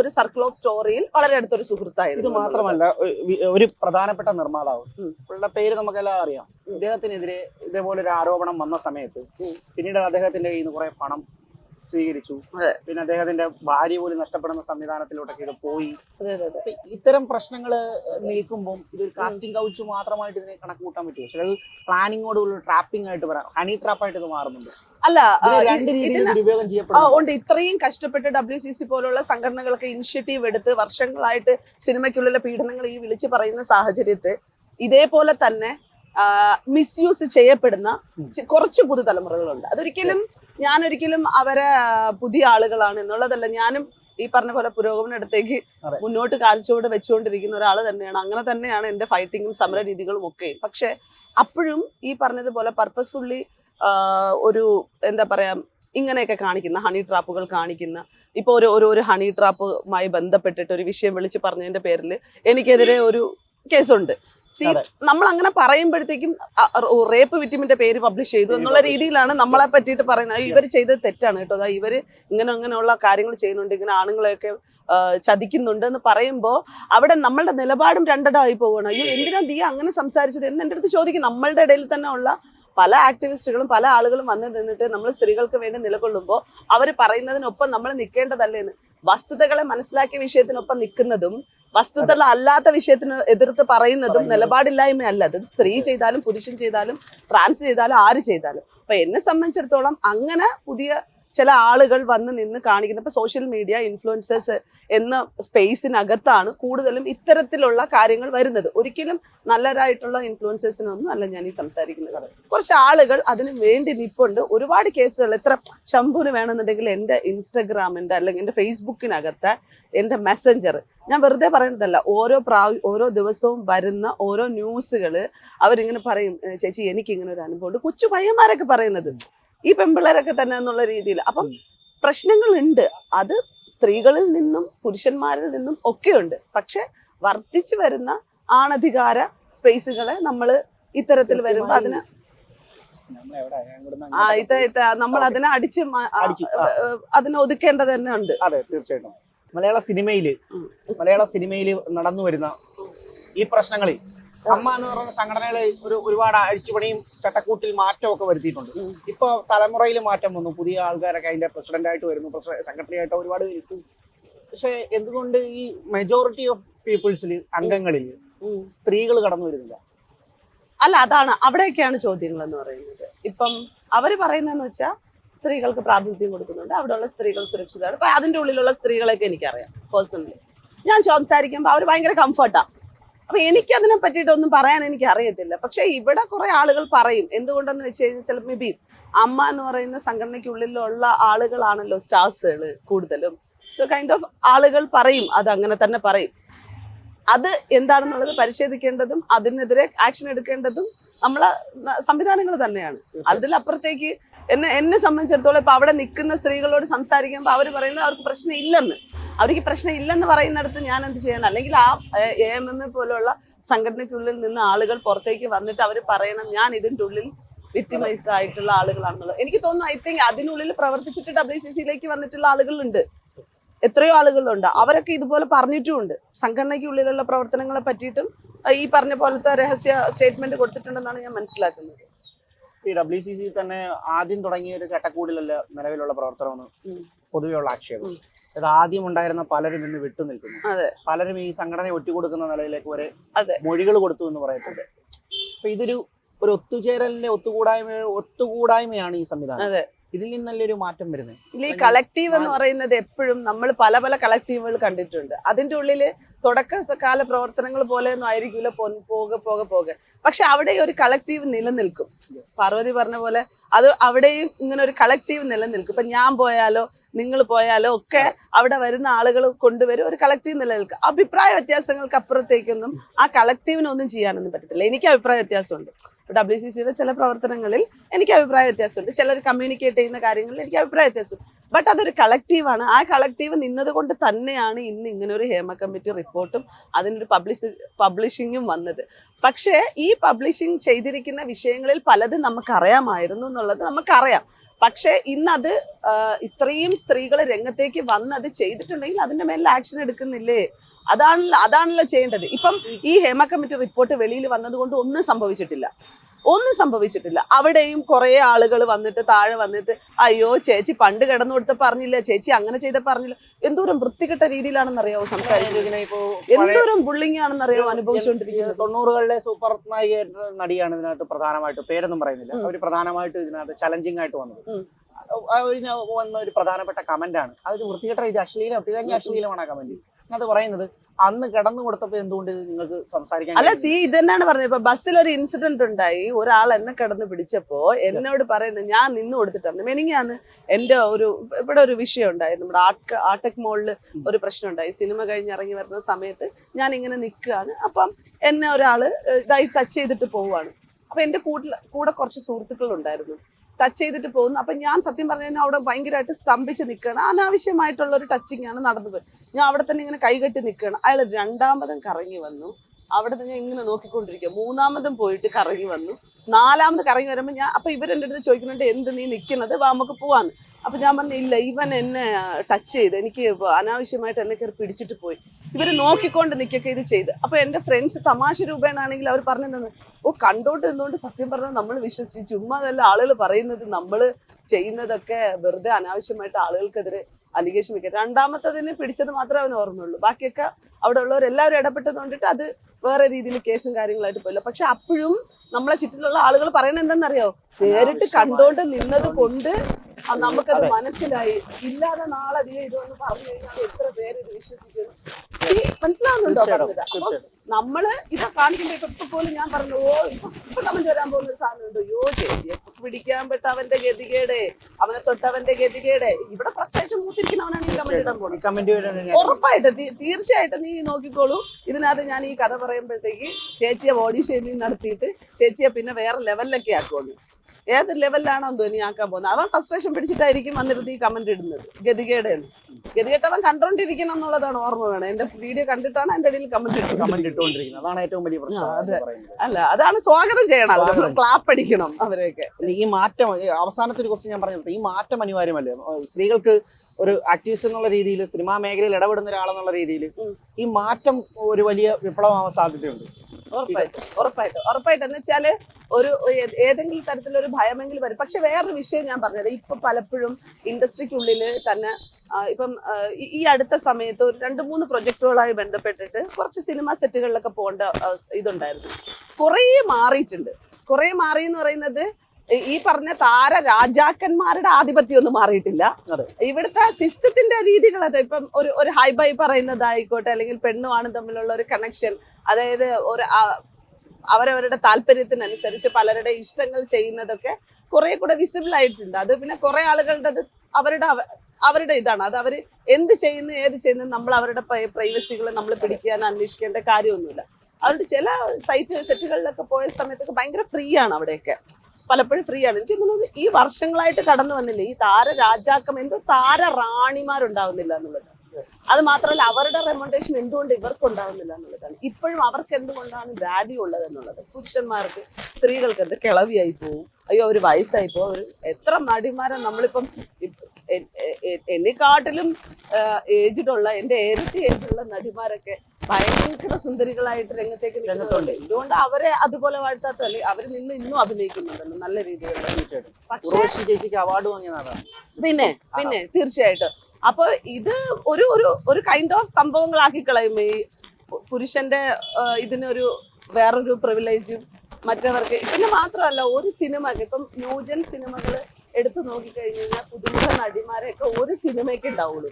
ഒരു circle of സ്റ്റോറിയിൽ വളരെ അടുത്തൊരു സുഹൃത്തായിരുന്നു. ഇത് മാത്രമല്ല ഒരു പ്രധാനപ്പെട്ട നിർമ്മാതാവ്. പുള്ളിയുടെ പേര് നമുക്കെല്ലാം അറിയാം. ഇദ്ദേഹത്തിനെതിരെ ഇതേപോലെ ഒരു ആരോപണം വന്ന സമയത്ത് പിന്നീട് അദ്ദേഹത്തിന്റെ കയ്യിൽ നിന്ന് കുറെ പണം സ്വീകരിച്ചു. പിന്നെ അദ്ദേഹത്തിന്റെ ഭാര്യ പോലും നഷ്ടപ്പെടുന്ന സംവിധാനത്തിലോട്ടൊക്കെ ഇത് പോയി. ഇത്തരം പ്രശ്നങ്ങൾ നിൽക്കുമ്പോൾ ഇതൊരു കാസ്റ്റിംഗ് കൗച്ച് മാത്രമായിട്ട് ഇതിനെ കണക്ക് കൂട്ടാൻ പറ്റുമോ? പക്ഷെ അത് പ്ലാനിങ്ങോടുള്ള ട്രാപ്പിംഗ് ആയിട്ട് പറയാം ഹണി ട്രാപ്പായിട്ട് ഇത് മാറുന്നുണ്ട്. അല്ല ഉണ്ട്. ഇത്രയും കഷ്ടപ്പെട്ട് ഡബ്ല്യു സി സി പോലുള്ള സംഘടനകളൊക്കെ ഇനിഷ്യേറ്റീവ് എടുത്ത് വർഷങ്ങളായിട്ട് സിനിമയ്ക്കുള്ളിലെ പീഡനങ്ങൾ ഈ വിളിച്ചു പറയുന്ന സാഹചര്യത്തിൽ ഇതേപോലെ തന്നെ മിസ്യൂസ് ചെയ്യപ്പെടുന്ന കുറച്ച് പുതുതലമുറകളുണ്ട്. അതൊരിക്കലും ഞാൻ ഒരിക്കലും അവരെ പുതിയ ആളുകളാണ് എന്നുള്ളതല്ല. ഞാനും ഈ പറഞ്ഞ പോലെ പുരോഗമനടുത്തേക്ക് അടുത്തേക്ക് മുന്നോട്ട് കാൽച്ചുവട് വെച്ചുകൊണ്ടിരിക്കുന്ന ഒരാൾ തന്നെയാണ്. അങ്ങനെ തന്നെയാണ് എന്റെ ഫൈറ്റിങ്ങും സമര രീതികളും ഒക്കെ. പക്ഷെ അപ്പോഴും ഈ പറഞ്ഞതുപോലെ പർപ്പസ്ഫുള്ളി ഒരു എന്താ പറയാ ഇങ്ങനെയൊക്കെ കാണിക്കുന്ന ഹണി ട്രാപ്പുകൾ കാണിക്കുന്ന ഇപ്പൊ ഒരു ഒരു ഒരു ഹണി ട്രാപ്പുമായി ബന്ധപ്പെട്ടിട്ട് ഒരു വിഷയം വിളിച്ച് പറഞ്ഞതിന്റെ പേരിൽ എനിക്കെതിരെ ഒരു കേസുണ്ട് സി നമ്മൾ അങ്ങനെ പറയുമ്പോഴത്തേക്കും റേപ്പ് വിറ്റിമിന്റെ പേര് പബ്ലിഷ് ചെയ്തു എന്നുള്ള രീതിയിലാണ് നമ്മളെ പറ്റിയിട്ട് പറയുന്നത്. ഇവർ ചെയ്തത് തെറ്റാണ് കേട്ടോ. അതാ ഇവർ ഇങ്ങനെ അങ്ങനെയുള്ള കാര്യങ്ങൾ ചെയ്യുന്നുണ്ട് ഇങ്ങനെ ആണുങ്ങളെയൊക്കെ ചതിക്കുന്നുണ്ട് എന്ന് പറയുമ്പോൾ അവിടെ നമ്മളുടെ നിലപാടും രണ്ടടായി പോവുകയാണ് അയ്യോ എന്തിനാ നീ അങ്ങനെ സംസാരിച്ചത് എന്ന് എന്റെ അടുത്ത് ചോദിക്കും. നമ്മളുടെ ഇടയിൽ തന്നെ ഉള്ള പല ആക്ടിവിസ്റ്റുകളും പല ആളുകളും വന്ന് നിന്നിട്ട് നമ്മൾ സ്ത്രീകൾക്ക് വേണ്ടി നിലകൊള്ളുമ്പോൾ അവർ പറയുന്നതിനൊപ്പം നമ്മൾ നിൽക്കേണ്ടതല്ലേന്ന് വസ്തുതകളെ മനസ്സിലാക്കിയ വിഷയത്തിനൊപ്പം നിൽക്കുന്നതും വസ്തുതകൾ അല്ലാത്ത വിഷയത്തിന് എതിർത്ത് പറയുന്നതും നിലപാടില്ലായ്മ അല്ല അത് സ്ത്രീ ചെയ്താലും പുരുഷൻ ചെയ്താലും ട്രാൻസ് ചെയ്താലും ആര് ചെയ്താലും. അപ്പൊ എന്നെ സംബന്ധിച്ചിടത്തോളം അങ്ങനെ പുതിയ ചില ആളുകൾ വന്ന് നിന്ന് കാണിക്കുന്നത്. ഇപ്പൊ സോഷ്യൽ മീഡിയ ഇൻഫ്ലുവൻസേഴ്സ് എന്ന സ്പേസിനകത്താണ് കൂടുതലും ഇത്തരത്തിലുള്ള കാര്യങ്ങൾ വരുന്നത്. ഒരിക്കലും നല്ലതായിട്ടുള്ള ഇൻഫ്ലുവൻസേഴ്സിനൊന്നും അല്ല ഞാൻ ഈ സംസാരിക്കുന്നത്. കുറച്ച് ആളുകൾ അതിന് വേണ്ടി നിപ്പുണ്ട്. ഒരുപാട് കേസുകൾ എത്ര ശംഭുവിന് വേണമെന്നുണ്ടെങ്കിൽ എന്റെ ഇൻസ്റ്റഗ്രാമിന്റെ അല്ലെങ്കിൽ എന്റെ ഫേസ്ബുക്കിനകത്തെ എന്റെ മെസ്സഞ്ചർ ഞാൻ വെറുതെ പറയുന്നതല്ല. ഓരോ പ്രാവ ഓരോ ദിവസവും വരുന്ന ഓരോ ന്യൂസുകൾ അവരിങ്ങനെ പറയും ചേച്ചി എനിക്ക് ഇങ്ങനെ ഒരു അനുഭവമുണ്ട്. കൊച്ചു പയ്യന്മാരൊക്കെ പറയുന്നത്. ഈ പെമ്പിള്ളേരൊക്കെ തന്നെ എന്നുള്ള രീതിയിൽ. അപ്പം പ്രശ്നങ്ങളുണ്ട്. അത് സ്ത്രീകളിൽ നിന്നും പുരുഷന്മാരിൽ നിന്നും ഒക്കെയുണ്ട്. പക്ഷെ വർദ്ധിച്ചു വരുന്ന ആണധികാര സ്പേസുകളെ നമ്മൾ ഇത്തരത്തിൽ വരുമ്പോൾ അതിന് ആ ഇത നമ്മൾ അതിനെ അടിച്ച് അടിച്ച്, അതിനെ ഒതുക്കേണ്ടത് തന്നെ ഉണ്ട്. അതെ തീർച്ചയായിട്ടും. മലയാള സിനിമയിൽ മലയാള സിനിമയിൽ നടന്നു വരുന്ന ഈ പ്രശ്നങ്ങളിൽ അമ്മ എന്ന് പറയുന്ന സംഘടനകൾ ഒരു ഒരുപാട് അഴിച്ചുപണിയും ചട്ടക്കൂട്ടിൽ മാറ്റമൊക്കെ വരുത്തിയിട്ടുണ്ട്. ഇപ്പൊ തലമുറയിൽ മാറ്റം വന്നു. പുതിയ ആൾക്കാരൊക്കെ അതിന്റെ പ്രസിഡന്റ് ആയിട്ട് വരുന്നു. സെക്രട്ടറി ആയിട്ട് ഒരുപാട് പേര്. പക്ഷെ എന്തുകൊണ്ട് ഈ മെജോറിറ്റി ഓഫ് പീപ്പിൾസിൽ അംഗങ്ങളിൽ. സ്ത്രീകൾ കടന്നു വരുന്നില്ല? അല്ല അതാണ് അവിടെയൊക്കെയാണ് ചോദ്യങ്ങൾ എന്ന് പറയുന്നത്. ഇപ്പം അവർ പറയുന്നതെന്ന് വെച്ചാൽ സ്ത്രീകൾക്ക് പ്രാതിനിധ്യം കൊടുക്കുന്നുണ്ട്. അവിടെയുള്ള സ്ത്രീകൾ സുരക്ഷിതമാണ്. അപ്പൊ അതിന്റെ ഉള്ളിലുള്ള സ്ത്രീകളെയൊക്കെ എനിക്കറിയാം പേഴ്സണലി ഞാൻ സംസാരിക്കുമ്പോൾ അവർ ഭയങ്കര കംഫർട്ടാ അപ്പൊ എനിക്ക് അതിനെ പറ്റിയിട്ടൊന്നും പറയാൻ എനിക്ക് അറിയത്തില്ല പക്ഷെ ഇവിടെ കുറെ ആളുകൾ പറയും. എന്തുകൊണ്ടെന്ന് വെച്ച് കഴിഞ്ഞാൽ ചില മേ ബി അമ്മ എന്ന് പറയുന്ന സംഘടനയ്ക്കുള്ളിലുള്ള ആളുകളാണല്ലോ സ്റ്റാർസുകൾ കൂടുതലും. സോ കൈൻഡ് ഓഫ് ആളുകൾ പറയും അത് അങ്ങനെ തന്നെ പറയും. അത് എന്താണെന്നുള്ളത് പരിശോധിക്കേണ്ടതും അതിനെതിരെ ആക്ഷൻ എടുക്കേണ്ടതും നമ്മളെ സംവിധാനങ്ങൾ തന്നെയാണ്. അതിലപ്പുറത്തേക്ക് എന്നെ എന്നെ സംബന്ധിച്ചിടത്തോളം ഇപ്പൊ അവിടെ നിൽക്കുന്ന സ്ത്രീകളോട് സംസാരിക്കുമ്പോൾ അവർ പറയുന്നത് അവർക്ക് പ്രശ്നം ഇല്ലെന്ന് അവർക്ക് പ്രശ്നം ഇല്ലെന്ന് പറയുന്നിടത്ത് ഞാൻ എന്ത് ചെയ്യണം? അല്ലെങ്കിൽ ആ എ എം എം എ പോലുള്ള സംഘടനയ്ക്കുള്ളിൽ നിന്ന് ആളുകൾ പുറത്തേക്ക് വന്നിട്ട് അവർ പറയണം ഞാൻ ഇതിന്റെ ഉള്ളിൽ വിക്ടിമൈസ്ഡ് ആയിട്ടുള്ള ആളുകളാണെന്നുള്ളത്. എനിക്ക് തോന്നുന്നു ഐ തിങ്ക് അതിനുള്ളിൽ പ്രവർത്തിച്ചിട്ട് ഡബ്ല്യു സി സിയിലേക്ക് വന്നിട്ടുള്ള ആളുകളുണ്ട്. എത്രയോ ആളുകളുണ്ട്. അവരൊക്കെ ഇതുപോലെ പറഞ്ഞിട്ടുമുണ്ട്. സംഘടനയ്ക്കുള്ളിലുള്ള പ്രവർത്തനങ്ങളെ പറ്റിയിട്ടും ഈ പറഞ്ഞ പോലത്തെ രഹസ്യ സ്റ്റേറ്റ്മെന്റ് കൊടുത്തിട്ടുണ്ടെന്നാണ് ഞാൻ മനസ്സിലാക്കുന്നത്. ഈ ഡബ്ല്യു സി സി തന്നെ ആദ്യം തുടങ്ങിയ ഒരു ചട്ടക്കൂടിലല്ല നിലവിലുള്ള പ്രവർത്തനമെന്ന് പൊതുവെയുള്ള ആക്ഷേപം. അത് ഇത് ആദ്യം ഉണ്ടായിരുന്ന പലരും ഇന്ന് വിട്ടു നിൽക്കുന്നു പലരും ഈ സംഘടന ഒറ്റുകൊടുക്കുന്ന നിലയിലേക്ക് വരെ. മൊഴികൾ കൊടുത്തു എന്ന് പറയത്തുണ്ട് അപ്പൊ ഇതൊരു ഒരു ഒത്തുചേരലിന്റെ ഒത്തുകൂടായ്മ ഒത്തുകൂടായ്മയാണ് ഈ സംവിധാനം. ഇതിൽ നിന്ന് നല്ലൊരു മാറ്റം വരുന്നത്? ഇല്ല ഈ കളക്റ്റീവ് എന്ന് പറയുന്നത് എപ്പോഴും നമ്മൾ പല പല കളക്റ്റീവുകൾ കണ്ടിട്ടുണ്ട്. അതിന്റെ ഉള്ളിൽ തുടക്കകാല പ്രവർത്തനങ്ങൾ പോലെ ഒന്നും ആയിരിക്കില്ല പോകെ പോകെ പോകെ. പക്ഷെ അവിടെ ഒരു കളക്റ്റീവ് നിലനിൽക്കും. പാർവതി പറഞ്ഞ പോലെ അത് അവിടെയും ഇങ്ങനെ ഒരു കളക്റ്റീവ് നിലനിൽക്കും. ഇപ്പൊ ഞാൻ പോയാലോ നിങ്ങൾ പോയാലോ ഒക്കെ അവിടെ വരുന്ന ആളുകൾ കൊണ്ടുവരും. ഒരു കളക്റ്റീവ് നിലനിൽക്കും. അഭിപ്രായ വ്യത്യാസങ്ങൾക്ക് അപ്പുറത്തേക്കൊന്നും ആ കളക്റ്റീവിനൊന്നും ചെയ്യാനൊന്നും പറ്റത്തില്ല. എനിക്ക് അഭിപ്രായ വ്യത്യാസമുണ്ട്. ഡബ്ല്യു സി സിയുടെ ചില പ്രവർത്തനങ്ങളിൽ എനിക്ക് അഭിപ്രായ വ്യത്യാസമുണ്ട്. ചിലർ കമ്മ്യൂണിക്കേറ്റ് ചെയ്യുന്ന കാര്യങ്ങളിൽ എനിക്ക് അഭിപ്രായ വ്യത്യാസം ബട്ട് അതൊരു കളക്റ്റീവാണ് ആ കളക്റ്റീവ് നിന്നത് കൊണ്ട് തന്നെയാണ് ഇന്ന് ഇങ്ങനെ ഒരു ഹേമ കമ്മിറ്റി റിപ്പോർട്ടും അതിനൊരു പബ്ലിഷ് പബ്ലിഷിങ്ങും വന്നത്. പക്ഷേ ഈ പബ്ലിഷിംഗ് ചെയ്തിരിക്കുന്ന വിഷയങ്ങളിൽ പലതും നമുക്കറിയാമായിരുന്നു എന്നുള്ളത് നമുക്കറിയാം. പക്ഷേ ഇന്നത് ഇത്രയും സ്ത്രീകൾ രംഗത്തേക്ക് വന്നത് ചെയ്തിട്ടുണ്ടെങ്കിൽ അതിന്റെ മേലിൽ ആക്ഷൻ എടുക്കുന്നില്ലേ? അതാണല്ലോ അതാണല്ലോ ചെയ്യേണ്ടത്. ഇപ്പം ഈ ഹേമ കമ്മിറ്റി റിപ്പോർട്ട് വെളിയിൽ വന്നതുകൊണ്ട് ഒന്നും സംഭവിച്ചിട്ടില്ല. ഒന്നും സംഭവിച്ചിട്ടില്ല. അവിടെയും കുറെ ആളുകൾ വന്നിട്ട് താഴെ വന്നിട്ട് അയ്യോ ചേച്ചി പണ്ട് കിടന്നു കൊടുത്ത പറഞ്ഞില്ല ചേച്ചി അങ്ങനെ ചെയ്ത പറഞ്ഞില്ല. എന്തോരം വൃത്തികെട്ട രീതിയിലാണെന്നറിയാവോ സംസാരിക്കുന്നത്? എന്തോരം ബുള്ളിങ് ആണെന്നറിയാവോ അനുഭവിച്ചുകൊണ്ടിരിക്കുന്നത്? തൊണ്ണൂറുകളിലെ സൂപ്പർ നായിക നടിയാണ് ഇതിനകത്ത് പ്രധാനമായിട്ട് പേരൊന്നും പറയുന്നില്ല. അവർ അവർ പ്രധാനമായിട്ട് ഇതിനകത്ത് ചലഞ്ചിങ് ആയിട്ട് വന്നത്. വന്ന ഒരു പ്രധാനപ്പെട്ട കമന്റ് ആണ്. അതൊരു വൃത്തികെട്ട രീതി അശ്ലീലം തികഞ്ഞ അശ്ലീലമാണ് ആ കമന്റ് അത് പറയുന്നത്. അന്ന് കിടന്നു കൊടുത്തപ്പോ എന്തുകൊണ്ട് നിങ്ങൾക്ക് സംസാരിക്കാൻ അല്ല സി ഇത് തന്നെയാണ് പറഞ്ഞത്. ഇപ്പൊ ബസ്സിൽ ഒരു ഇൻസിഡന്റ് ഉണ്ടായി. ഒരാൾ എന്നെ കിടന്ന് പിടിച്ചപ്പോ എന്നോട് പറയുന്നത് ഞാൻ നിന്ന് കൊടുത്തിട്ടാണ് മെനിങ്ങാന്ന് എന്റെ ഒരു ഇവിടെ ഒരു വിഷയം ഉണ്ടായി. നമ്മുടെ ആർട്ട് ആർടെക് മോളിൽ ഒരു പ്രശ്നം ഉണ്ടായി. സിനിമ കഴിഞ്ഞ് ഇറങ്ങി വരുന്ന സമയത്ത് ഞാൻ ഇങ്ങനെ നിൽക്കുകയാണ്. അപ്പം എന്നെ ഒരാൾ ഇതായി ടച്ച് ചെയ്തിട്ട് പോവാണ് അപ്പൊ എന്റെ കൂടെ കൂടെ കുറച്ച് സുഹൃത്തുക്കൾ ഉണ്ടായിരുന്നു ടച്ച് ചെയ്തിട്ട് പോകുന്നു. അപ്പൊ ഞാൻ സത്യം പറഞ്ഞു കഴിഞ്ഞാൽ അവിടെ ഭയങ്കരമായിട്ട് സ്തംഭിച്ച് നിൽക്കുകയാണ് അനാവശ്യമായിട്ടുള്ള ഒരു ടച്ചിങ് ആണ് നടന്നത്. ഞാൻ അവിടെ തന്നെ ഇങ്ങനെ കൈകെട്ടി നിൽക്കുകയാണ് അയാൾ രണ്ടാമതും കറങ്ങി വന്നു. അവിടെ നിന്ന് ഇങ്ങനെ നോക്കിക്കൊണ്ടിരിക്കുക മൂന്നാമതും പോയിട്ട് കറങ്ങി വന്നു. നാലാമത് കറങ്ങി വരുമ്പോൾ ഞാൻ അപ്പൊ ഇവരെന്റെ അടുത്ത് ചോദിക്കുന്നുണ്ട് എന്ത് നീ നിൽക്കുന്നത് വാ നമുക്ക് പോവാന്ന്. അപ്പൊ ഞാൻ പറഞ്ഞു ഇല്ല ഇവൻ എന്നെ ടച്ച് ചെയ്ത് എനിക്ക് അനാവശ്യമായിട്ട് എന്നെ കയറി പിടിച്ചിട്ട് പോയി. ഇവർ നോക്കിക്കൊണ്ട് നിൽക്കൊക്കെ ഇത് ചെയ്ത്. അപ്പൊ എന്റെ ഫ്രണ്ട്സ് തമാശ രൂപേണാണെങ്കിൽ അവർ പറഞ്ഞു തന്നെ ഓ കണ്ടോണ്ട് നിന്നുകൊണ്ട് സത്യം പറഞ്ഞാൽ നമ്മൾ വിശ്വസിച്ച് ചുമ്മാ അതല്ല ആളുകൾ പറയുന്നത് നമ്മൾ ചെയ്യുന്നതൊക്കെ വെറുതെ അനാവശ്യമായിട്ട് ആളുകൾക്കെതിരെ അലിഗേഷൻ വെക്കുക രണ്ടാമത്തതിന് പിടിച്ചത് മാത്രമേ അവന് ഓർമ്മയുള്ളൂ. ബാക്കിയൊക്കെ അവിടെ ഉള്ളവർ എല്ലാവരും ഇടപെട്ടത് കൊണ്ടിട്ട് അത് വേറെ രീതിയിൽ കേസും കാര്യങ്ങളായിട്ട് പോയില്ല. പക്ഷെ അപ്പോഴും നമ്മളെ ചുറ്റിലുള്ള ആളുകൾ പറയണത് എന്തെന്നറിയോ നേരിട്ട് കണ്ടോണ്ട് നിന്നത് കൊണ്ട് നമുക്കത്. മനസ്സിലായി. ഇല്ലാതെ നാളെ നീ ഇതൊന്ന് പറഞ്ഞു കഴിഞ്ഞാൽ എത്ര പേര് ഇത് വിശ്വസിക്കുന്നു. ഈ മനസ്സിലാവുന്നുണ്ടോ പറഞ്ഞത്? അപ്പൊ നമ്മൾ ഇത് കാണിക്കുമ്പോ ഇപ്പൊ ഇപ്പൊ പോലും ഞാൻ പറഞ്ഞു ഓ ഇപ്പൊ കമന്റ് വരാൻ പോകുന്ന ഒരു സാധനം ഉണ്ട്? യോ ചേച്ചി പിടിക്കാൻ പെട്ട അവന്റെ ഗതികേട് അവനെ തൊട്ടവന്റെ ഗതികേട്. ഇവിടെ ഫ്രസ്ട്രേഷൻ മൂത്തിരിക്കുന്നവനാണ് ഈ കമന്റ് ഇടാൻ പോകുന്നത് ഉറപ്പായിട്ട് തീർച്ചയായിട്ടും നീ നോക്കിക്കോളൂ. ഇതിനകത്ത് ഞാൻ ഈ കഥ പറയുമ്പോഴത്തേക്ക് ചേച്ചിയെ ബോഡി ഷേമിങ് നടത്തിയിട്ട് ചേച്ചിയെ പിന്നെ വേറെ ലെവലിലൊക്കെ ആക്കുള്ളൂ ഏത് ലെവലിലാണോ ധോനി ആക്കാൻ പോകുന്നത്? അവൻ ഫ്രസ്ട്രേഷൻ പിടിച്ചിട്ടായിരിക്കും വന്നിരുന്ന് ഈ കമന്റ് ഇടുന്നത്. ഗതികേടെന്ന് അവൻ കണ്ടോണ്ടിരിക്കണം എന്നുള്ളതാണ് ഓർമ്മ വേണം. എന്റെ വീഡിയോ കണ്ടിട്ടാണ് എന്റെ ഇടയിൽ കമന്റ് കമന്റ് ഇട്ടുകൊണ്ടിരിക്കുന്നത്. അതാണ് ഏറ്റവും വലിയ പ്രശ്നം. അല്ല അതാണ് സ്വാഗതം ചെയ്യണം. ക്ലാപ്പ് അടിക്കണം അവരെയൊക്കെ. ഈ മാറ്റം അവസാനത്തെ ഒരു ക്വസ്റ്റ്യൻ ഞാൻ പറഞ്ഞത് ഈ മാറ്റം അനിവാര്യമല്ലേ? സ്ത്രീകൾക്ക് ഒരു ആക്ടിവിസ്റ്റ് എന്നുള്ള രീതിയിൽ സിനിമാ മേഖലയിൽ ഇടപെടുന്ന ഒരാളെന്നുള്ള രീതിയിൽ. ഈ മാറ്റം ഒരു വലിയ വിപ്ലവമാവാൻ സാധ്യതയുണ്ട്. ഉറപ്പായിട്ടും ഉറപ്പായിട്ടും. ഉറപ്പായിട്ടും. എന്ന് വെച്ചാൽ ഒരു ഏതെങ്കിലും തരത്തിലൊരു ഭയമെങ്കിലും വരും. പക്ഷെ വേറൊരു വിഷയം ഞാൻ പറഞ്ഞത്. ഇപ്പൊ പലപ്പോഴും ഇൻഡസ്ട്രിക്കുള്ളിൽ തന്നെ ഇപ്പം ഈ- അടുത്ത സമയത്ത് ഒരു രണ്ട് മൂന്ന് പ്രൊജക്ടുകളായി ബന്ധപ്പെട്ടിട്ട് കുറച്ച് സിനിമ സെറ്റുകളിലൊക്കെ പോകേണ്ട ഇതുണ്ടായിരുന്നു. കുറേ മാറിയിട്ടുണ്ട്. കുറേ മാറി എന്ന് പറയുന്നത് ഈ- പറഞ്ഞ താര രാജാക്കന്മാരുടെ ആധിപത്യം ഒന്നും മാറിയിട്ടില്ല. ഇവിടുത്തെ സിസ്റ്റത്തിന്റെ രീതികൾ അത് ഇപ്പം ഒരു ഒരു ഹൈ ബൈ പറയുന്നതായിക്കോട്ടെ അല്ലെങ്കിൽ പെണ്ണുമാണ് തമ്മിലുള്ള ഒരു കണക്ഷൻ അതായത് ഒരു അവരവരുടെ താല്പര്യത്തിനനുസരിച്ച് പലരുടെ ഇഷ്ടങ്ങൾ ചെയ്യുന്നതൊക്കെ കുറെ കൂടെ വിസിബിൾ ആയിട്ടുണ്ട്. അത് പിന്നെ കുറെ ആളുകളുടെ അത് അവരുടെ അവരുടെ ഇതാണ്. അത് അവർ എന്ത് ചെയ്യുന്നു ഏത് ചെയ്യുന്നു നമ്മൾ അവരുടെ പ്രൈവസികൾ നമ്മൾ പിടിക്കാൻ അന്വേഷിക്കേണ്ട കാര്യമൊന്നുമില്ല. അവരുടെ ചില സൈറ്റ് സെറ്റുകളിലൊക്കെ പോയ സമയത്തൊക്കെ ഭയങ്കര ഫ്രീ ആണ് അവിടെയൊക്കെ. പലപ്പോഴും ഫ്രീ ആണ്. എനിക്ക് തോന്നുന്നത് ഈ വർഷങ്ങളായിട്ട് കടന്നു വന്നില്ലേ? ഈ താര രാജാക്കം എന്തോ താര റാണിമാരുണ്ടാവുന്നില്ല എന്നുള്ളത്. അത് മാത്രമല്ല അവരുടെ റെമണ്ടേഷൻ എന്തുകൊണ്ട് ഇവർക്ക് ഉണ്ടാവുന്നില്ല എന്നുള്ളതാണ്. ഇപ്പോഴും അവർക്ക് എന്തുകൊണ്ടാണ് വാല്യൂ ഉള്ളത് എന്നുള്ളത്? പുരുഷന്മാർക്ക് സ്ത്രീകൾക്ക് എന്ത് കിളവിയായി പോവും? അയ്യോ അവർ വയസ്സായി പോകും അവർ എത്ര നടിമാരെ നമ്മളിപ്പം എന്നെക്കാട്ടിലും ഏജ്ഡ് ഉള്ള എന്റെ ഏരത്തി ഏജുള്ള നടിമാരൊക്കെ ഭയങ്കര സുന്ദരികളായിട്ട് രംഗത്തേക്ക് നിൽക്കുന്നുണ്ട് എന്തുകൊണ്ട് അവരെ അതുപോലെ വാഴ്ത്താത്തല്ലേ അവർ നിന്ന് ഇന്നും അഭിനയിക്കുന്നുണ്ടല്ലോ നല്ല രീതിയിൽ. തീർച്ചയായിട്ടും. ചേച്ചിക്ക് അവാർഡ് വാങ്ങിയ നാടാണ് പിന്നെ പിന്നെ തീർച്ചയായിട്ടും. അപ്പൊ ഇത് ഒരു ഒരു ഒരു കൈൻഡ് ഓഫ് സംഭവങ്ങളാക്കി കളയും. ഈ പുരുഷന്റെ ഇതിനൊരു വേറൊരു പ്രിവിലേജും മറ്റവർക്ക്. പിന്നെ മാത്രമല്ല ഒരു സിനിമ ഇപ്പം ന്യൂജൻ സിനിമകൾ എടുത്തു നോക്കിക്കഴിഞ്ഞ് കഴിഞ്ഞാൽ പുതുമുഖ നടിമാരെയൊക്കെ ഒരു സിനിമയ്ക്ക് ഉണ്ടാവുള്ളൂ.